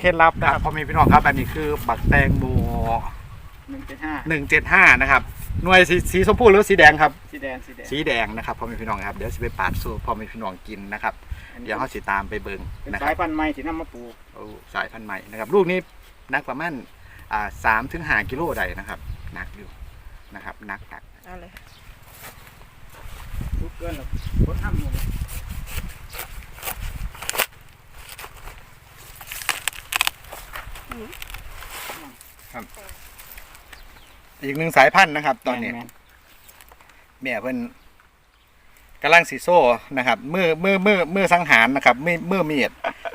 เคล็ดลับนะครับพ่อแม่พี่น้องครับอันนี้คือบักแตงโมหนึ่งเจ็ดห้าหนึ่งเจ็ดห้านะครับหน่วยสีสีชมพูหรือสีแดงครับ สีแดงสีแดงสีแดงนะครับพ่อแม่พี่น้องครับเดี๋ยวสิไปปาดสูตรพ่อแม่พี่น้องกินนะครับอันนี้เดี๋ยวเขาสิตามไปเบิ่งเป็นนะคสารัยบพันธุ์ใหม่ที่นำมาปลูกโอ้สายพันธุ์ใหม่นะครับลูกนี้นักประมาณอ่าสามถึงห้ากิโลได้นะครับหนักอยู่นะครับหนักหนักเอาเลยค่ะปลูกเกินหรอกรถห้ามหม ดเลยอีกหนึ่งสายพันธุ์นะครับ ตอนนี้ แม่แม่เพิ่นกำลังสีโซ่นะครับมือมือมือมือสังหารนะครับมือมือเมียด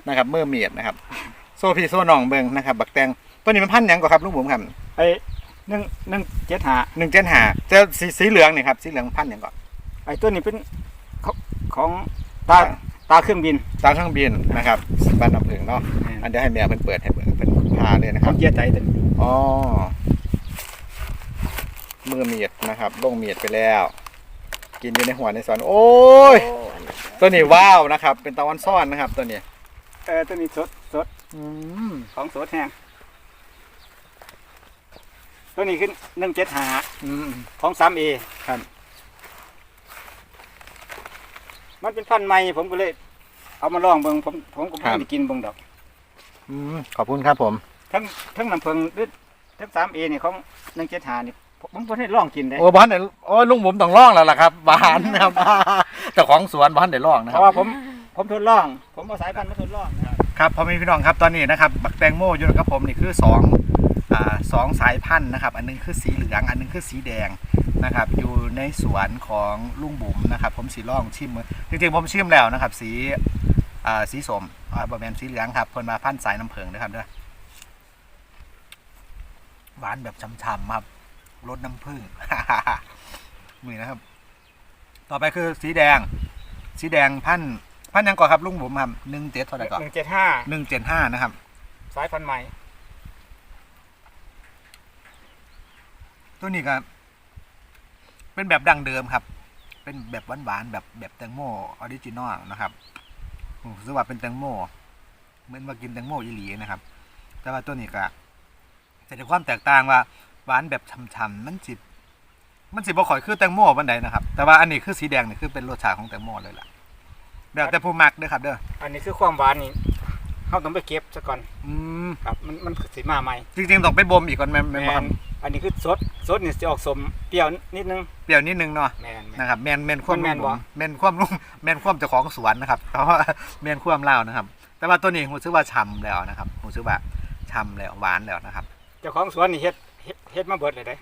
นะครับมือเมียดนะครับ โซ่พี่โซ่น้องเบิงนะครับ บักแตงตัวนี้มันพันธุ์หยังก่อนครับลุงผมครับไอ้หนึ่งหนึ่งเจ็ดห้าหนึ่งเจนหาเจ้าสีสีเหลืองนี่ครับสีเหลืองพันธุ์หยังก่อน ไอ้ตัวนี้เป็นของของตาตาเครื่องบินตามเครื่องบินนะครับบ้านน้ำผึ้งเนาะอันเดี๋ยวให้แม่เพิ่นเปิดให้เบิ่งเป็นพาเลยนะคขรัอบ งเกียร์ใจตัวนี้ อ๋อมือเมียดนะครับลงเมียดไปแล้ว กินอยู่ในหัวในสวนโอ้ยโอ้อันนี้ตัวนี้ว้าวนะครับ เป็นตะวันซ่อนนะครับ ตัวนี้เออตัวนี้สดสดอืมของสดแห้งตัวนี้ขึ้นหนึ่งเจ็ดห้าอืมของสามเอครับ มันเป็นพันธุ์ใหม่ผมก็เลย เอามาลองเบิ่งผมผมก็ไม่ได้กินเบิ่งดอก อืมขอบคุณครับผม ทั้งทั้งน้ำเพิงหรือทั้งสามเอนี่ของหนึ่งเจ็ดห้านี่ผมก็ได้ลองกินได้โอ้บ้านไหนโอ้ยลุงผมต้องล่องแล้วล่ะครับหวานนะครับเจ้าของสวนบ้านไหนล่องนะเพครัราะบว่าผมผมทดลอง ผมเอาสายพันธุ์มาทดลองนะครับครับพ่อแม่พี่น้องครับตอนนี้นะครับบักแตงโมอยู่กับผมนี่คือสองอ่าสองสายพันธุ์นะครับ อันหนึงคือสีเหลือง อันหนึงคือสีแดงนะครับ อยู่ในสวนของลุงบุ๋มนะครับ ผมสีล่องชิมมือจริงๆผมชิมแล้วนะครับ สีอ่าสีสมอ่าบะแมนสีเหลืองครับเพิ่นมาพันธุ์สายน้ำเพิงนะครับเด้อ หวานแบบช่ำๆครับรสน้ำผึ้งนี่นะครับ ต่อไปคือสีแดง สีแดงพันธุ์พันธุ์หยังก่อนครับลุงบุ๋มครับหนึ่งเจ็ดเท่าไหร่ก่อนหนึ่งเจ็ดห้าหนึ่งเจ็ดห้านะครับ สายพันธุ์ใหม่ ตัวนี้ก็เป็นแบบดั้งเดิมครับ เป็นแบบหวานๆแบบแบบแตงโมออริจินอลนะครับผมรู้สึกว่าเป็นแตงโมเหมือนว่ากินแตงโมอีหลีนะครับ แต่ว่าตัวนี้ก็ แต่ในความแตกต่างว่าหวานแบบช่ำๆมันสิมันสิบ่ค่อยคือแตงโมบันไดนะครับ แต่ว่าอันนี้คือสีแดงนี่คือเป็นรสชาติของแตงโมเลยล่ะแบบแต่ผู้มักเด้อครับเด้ออันนี้คือความหวานนี่เขาต้องไปเก็บซะก่อนอืมครับมันมันสีมาใหม่จริงๆต้องไปบ่มอีกก่อนแม่นแมแม่นบ่ครับนอันนี้คือสดสดนี่จะออกสมเปรี้ยวนิดนึงเปรี้ยวนิดนึงเนาะแมนแม่นนะครับแมนแมนความมันแม่นบ่แมนความลุงแมนความเจ้าของสวนนะครับเพราะว่าแมนความเล่าวนะครับ แต่ว่าตัวนี้ผมซื้อว่าฉ่ำแล้วนะครับผมซื้อว่าฉ่ำแล้วหวานแล้วนะครับ เจ้าของสวนนี่เฮ็ดเฮ็ดมาเบิดเลยได้